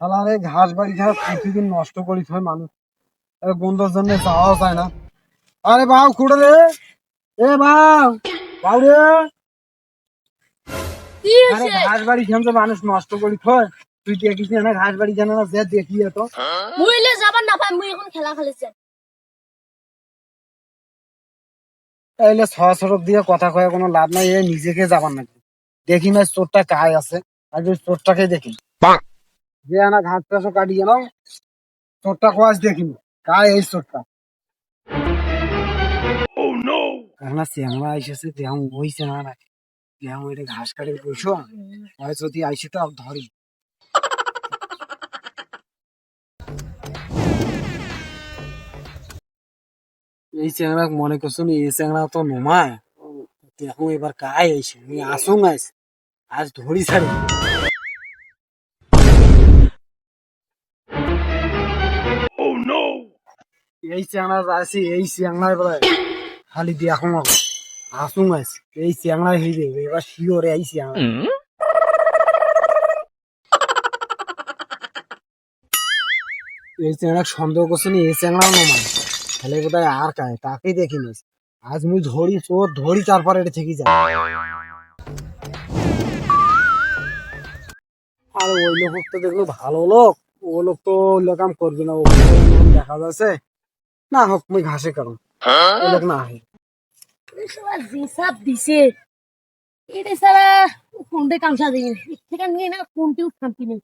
তাহলে ঘাস বাড়ি ঘাস প্রতিদিন নষ্ট করিস হয় মানুষ। গন্ধর জন্য যাওয়াও যায় না। আরে বাউ কুড়ে রে। এ বাউ বাউ রে। আরে ঘাস বাড়ি খেয়ে তো মানুষ নষ্ট করি হয়। তুই দেখিস না ঘাস বাড়ি জানা না যে দেখি তো মুইলে যাবার না পাই মুই এখন খেলা খেলেছে তাইলে সড়ক দিয়ে কথা কয়ে কোনো লাভ নাই এ নিজেকে যাবার নাকি। দেখি না চোরটা কায় আছে ওই চোরটাকে দেখি। যে আনা ঘাস টাসও কাটি জানো চোরটা কোয়াজ দেখি কায় এই চোরটা। চেংড়া আইসেছে দেহ ওই চেংড়া নাকি? দেহ এটা ঘাস কাটে বসো। হয় যদি আইসে তো ধরি। এই চেংড়া মনে করছ এই চেংড়া তো নমায়? দেখো এবার কায় আইসে আসুন আইস। আজ ধরি ছাড়ি। এই চেংড়া যাচ্ছি এই চেংড়ায় বলে খালি দেখো আসুন আইস এই চেংড়ায় হইবে এবার শিওরে এই এই সন্দেহ করছে এই আর কায় তাকেই দেখিনি আজ মুই ধরি ধরি তারপরে এটা থেকে যায়। আর ওই লোক তো দেখল ভালো লোক ও লোক তো ওই লোক কাম করবে না, ও দেখা যাচ্ছে না হোক মুই ঘাসে কারণ ওই লোক না হয় দিছে। এটা সারা কোনটা কামসা দিয়ে থেকে নিয়ে না কোনটিও শান্তি নেই।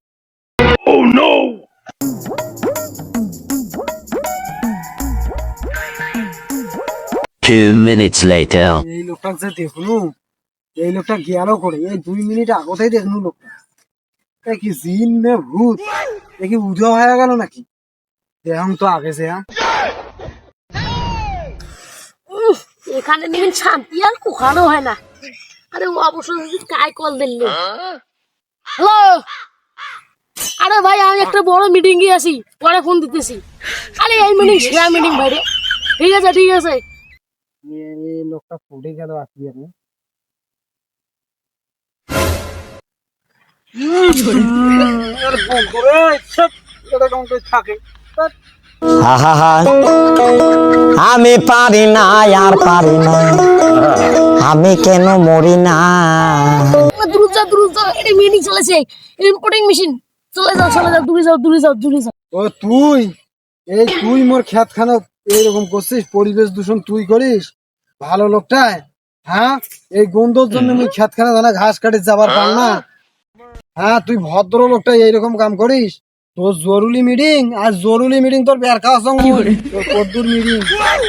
Two minutes later. এই লোকটা যে দেখলু এই লোকটা গেল করে এই দুই মিনিট আগতেই দেখলু লোকটা। কি জিন নে ভূত। দেখি উজো হয়ে গেল নাকি? দেহং তো আগে যে হ্যাঁ? এখানে নিবেন শান্তি আর কোখানো হয় না। আরে ও অবশ্য যদি কাই কল দিল? হ্যালো? আরে ভাই, আমি একটা বড় মিটিং এ আছি, পরে ফোন দিতেছি। আরে এই মিটিং সেরা মিটিং ভাই রে। ঠিক আছে ঠিক আছে। এই লোকটা পড়ে গেল কি আমি থাকে। আহা আমি পারি না আর পারি না। আমি কেন মরি না? দ্রুত যাও দ্রুত যাও এটা মিটিং চলেছে ইম্পোর্টিং মেশিন চলে যাও চলে যাও দূরে যাও দূরে যাও দূরে যাও। ও তুই? এই তুই মোর খেত খানা এইরকম করছিস পরিবেশ দূষণ তুই করিস? ভালো লোকটাই হ্যাঁ? এই গন্ধর জন্য মুই খেত খানা দানা ঘাস কাটে যাবার পার না হ্যাঁ তুই ভদ্র লোকটা এইরকম কাম করিস? তোর জরুরি মিটিং আর জরুরি মিটিং তোর বের খাওয়ার সঙ্গে। তোর কদ্দুর মিটিং মান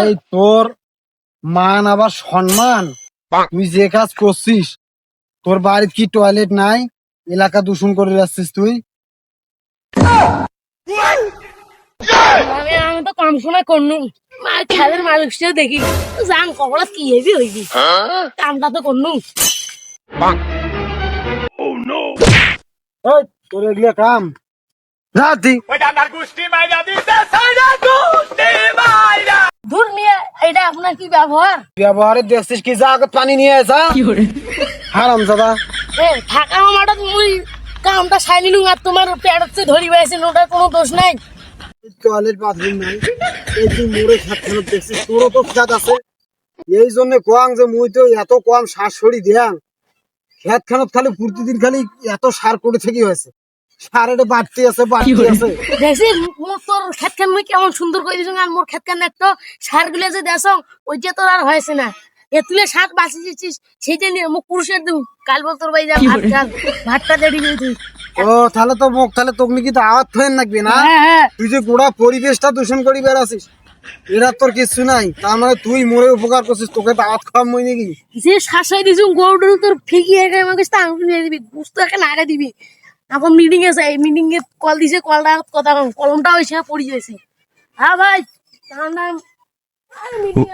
এই তোর মান আবার সম্মান। তুই যে কাজ করছিস তোর বাড়ির কি টয়লেট নাই? এলাকা দূষণ করে যাচ্ছিস তুই? আমি আমি তো কম সময় করনু। মা খেলের মানুষটা দেখি। জান কখনো কি হেবি হইবি। কামটা তো করনু। তোর এগুলো কাম। রাতি। দূর নিয়ে এটা আপনার কি ব্যবহার? ব্যবহারে দেখছিস কি যা পানি নিয়ে আসা হারাম দাদা এ থাকা মাঠাত মুই কামটা সাইনি নু আর তোমার পেটত ধরি পাইছে ওটার কোনো দোষ নাই। টয়লেট বাথরুম নাই। এই তুই মোড়ে খাত খানত দেখছিস তোরও তো খাত আছে। এই জন্য কোয়াং যে মুই তো এত সরি দিয়াং। খেত খানত খালি প্রতিদিন খালি এত সার করে থেকে হয়েছে? সার এটা বাড়তি আছে বাড়তি আছে। দেখছি মোর তোর খেত খান মুই কেমন সুন্দর করে দিছ আর মোর খেত খান একটা সারগুলো যে দেছ ওই যে তোর আর হয়েছে না। এ তুলে সার বাঁচি দিচ্ছিস সেইটা নিয়ে মুখ পুরুষের দিউ কাল বল তোর ভাই যা ভাত খান ভাতটা তুই ও তাহলে তো মুখ তাহলে তোকে নাকি তো আওয়াজ হয়ে নাকবি না? হ্যাঁ হ্যাঁ। তুই যে গোড়া পরিবেশটা দূষণ করি বেড়াছিস এরা তোর কিছু নাই। তার মানে তুই মোরে উপকার করছিস তোকে দাওয়াত খাওয়াম মই নাকি? যে শাসাই দিছু গরুটা তোর ফিকি একে আমাকে নিয়ে দিবি বুঝতে একে নাগা দিবি। এখন মিটিং আছে এই মিটিং এ কল দিছে কলটা কথা কম কলমটা ওই সময় পড়ে গেছে হ্যাঁ ভাই তার নাম এ-